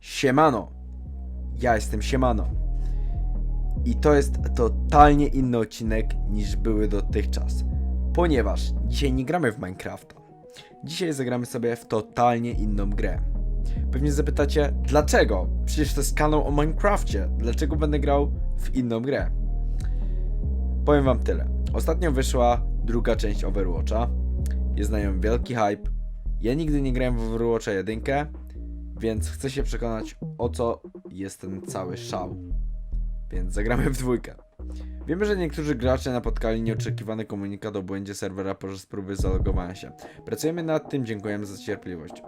Siemano. Ja jestem Siemano. I to jest totalnie inny odcinek niż były dotychczas. Ponieważ dzisiaj nie gramy w Minecrafta. Dzisiaj zagramy sobie w totalnie inną grę. Pewnie zapytacie, dlaczego? Przecież to jest kanał o Minecrafcie. Dlaczego będę grał w inną grę? Powiem wam tyle. Ostatnio wyszła druga część Overwatcha. Jest na nią wielki hype. Ja nigdy nie grałem w Overwatcha 1, więc chcę się przekonać o co jest ten cały szał. Więc zagramy w dwójkę. Wiemy, że niektórzy gracze napotkali nieoczekiwany komunikat o błędzie serwera podczas próby zalogowania się. Pracujemy nad tym, dziękujemy za cierpliwość.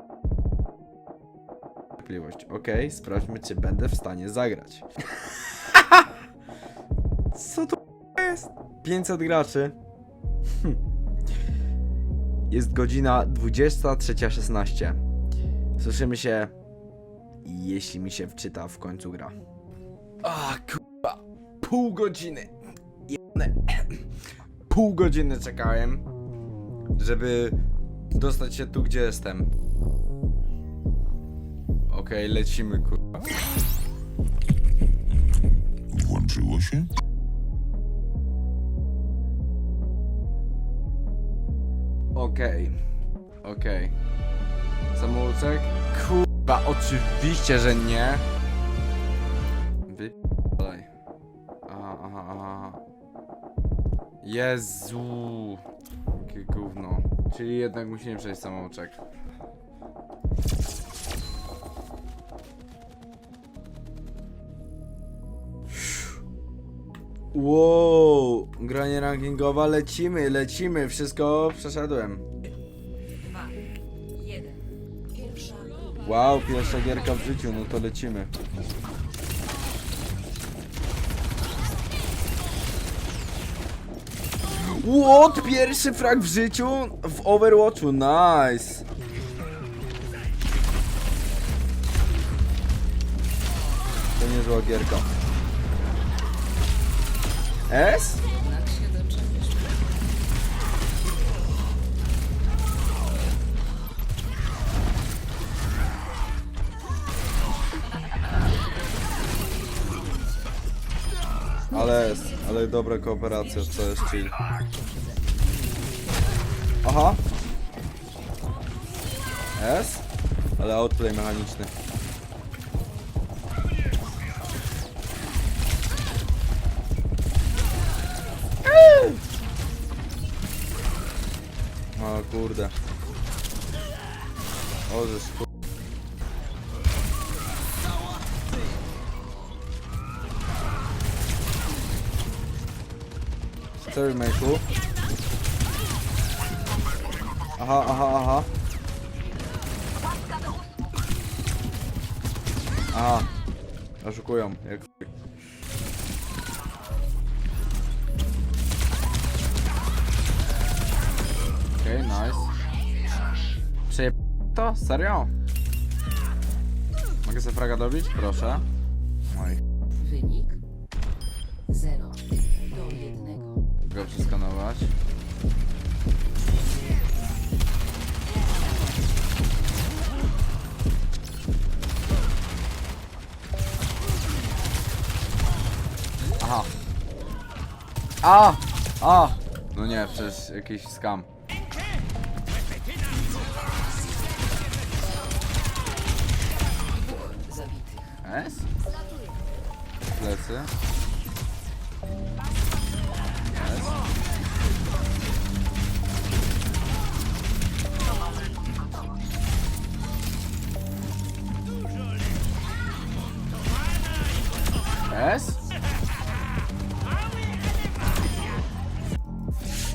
Cierpliwość. Okej, sprawdźmy, czy będę w stanie zagrać. Co to jest? 500 graczy. Jest godzina 23.16. Słyszymy się, jeśli mi się wczyta w końcu gra. A kurwa, pół godziny. Jedne. Pół godziny czekałem, żeby dostać się tu, gdzie jestem. Okej, lecimy kurwa. Włączyło się? Okej, okej. Samouczek? Kurwa, oczywiście, że nie. Wypalaj. Aha, aha. Jezu. Jakie gówno. Czyli jednak musimy przejść samouczek. Wow, granie rankingowa, lecimy, lecimy, wszystko przeszedłem. Wow, pierwsza gierka w życiu, no to lecimy. What? Pierwszy frag w życiu w Overwatchu, nice. To niezła gierka. S? Ale jest, ale dobra kooperacja, to jest chill. Aha. S? Ale outplay mechaniczny. O kurde. O, Co remake'u? Aha, aha, aha. Aha. Oszukują, jak. Okej, okay, nice. Przejeb... to? Serio? Mogę sobie fraga dobić? Proszę. Oj, Wynik 0 do 1. mogę przeskanować. Aha. A! A! No nie, przecież jakiś skam. S? Plecy.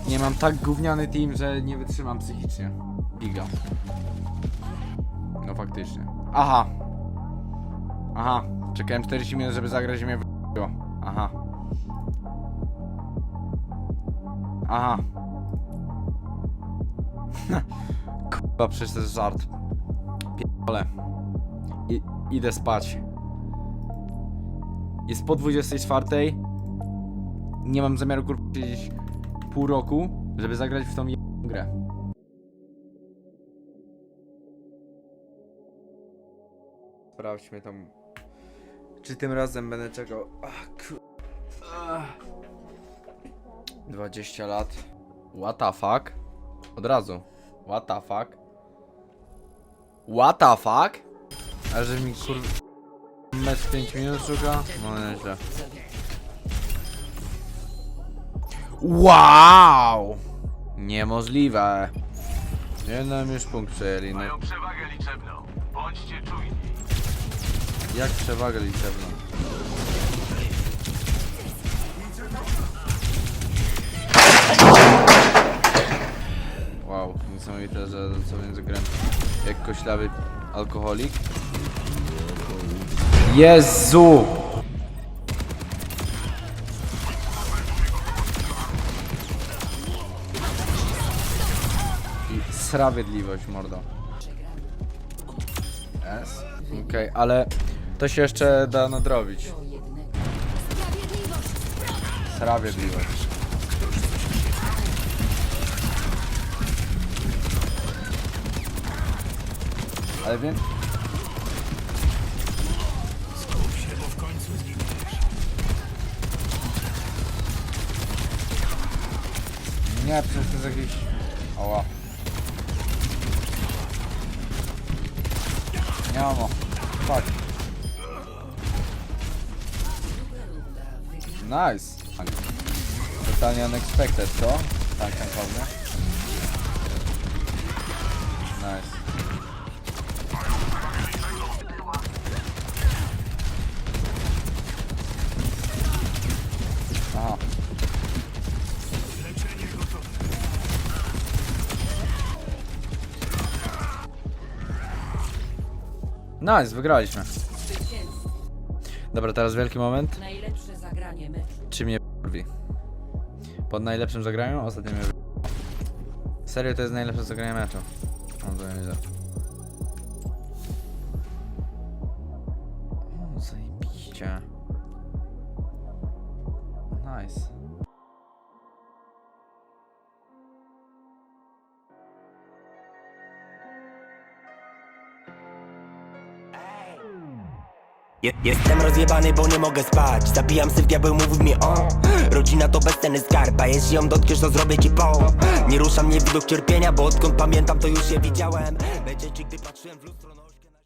Nie mam tak gówniany team, że nie wytrzymam psychicznie. Giga. No faktycznie. Aha. Aha, czekałem 40 minut, żeby zagrać i mnie w***ło. Aha. Aha. Kurwa, przecież to jest żart. Pierdolę. I, idę spać. Jest po 24. Nie mam zamiaru kurwa siedzieć pół roku, żeby zagrać w tą grę. Sprawdźmy tam. Czy tym razem będę czekał. Ach, ku... Ach. 20 lat. What the fuck? Od razu. What the fuck? What the fuck? A że mi kur... Mecz 5 minut szuka? No nieźle. Wow! Niemożliwe. Jeden już punkt przejęli. No. Mają przewagę liczebną. Bądźcie czujni. Jak przewagę liczebną? Wow, niesamowite, że co między grem jak koślawy alkoholik. Jezu! Sprawiedliwość, mordo. Yes. Okej, ale to się jeszcze da nadrobić. Sprawiedliwość. Ale więc... Nie, przecież to jest jakiś... Ała. Nie mam. o. Fuck. Nice. Totalnie unexpected, co? Tak, naprawdę. Nice. Nice, wygraliśmy. Dobra, teraz wielki moment. Najlepsze zagranie meczu. Czy mnie kurwi? Pod najlepszym zagraniem? Ostatnio mnie Serio to jest najlepsze zagranie meczu. No to. O, zajebiście. Nice. Je- Jestem rozjebany, bo nie mogę spać. Zabijam syf, diabeł mówił mi o. Rodzina to bezcenny skarb, a jeśli ją dotkniesz, to zrobię ci po Nie ruszam mnie widok cierpienia, bo odkąd pamiętam, to już je widziałem. Będzie ci, gdy patrzyłem w lustro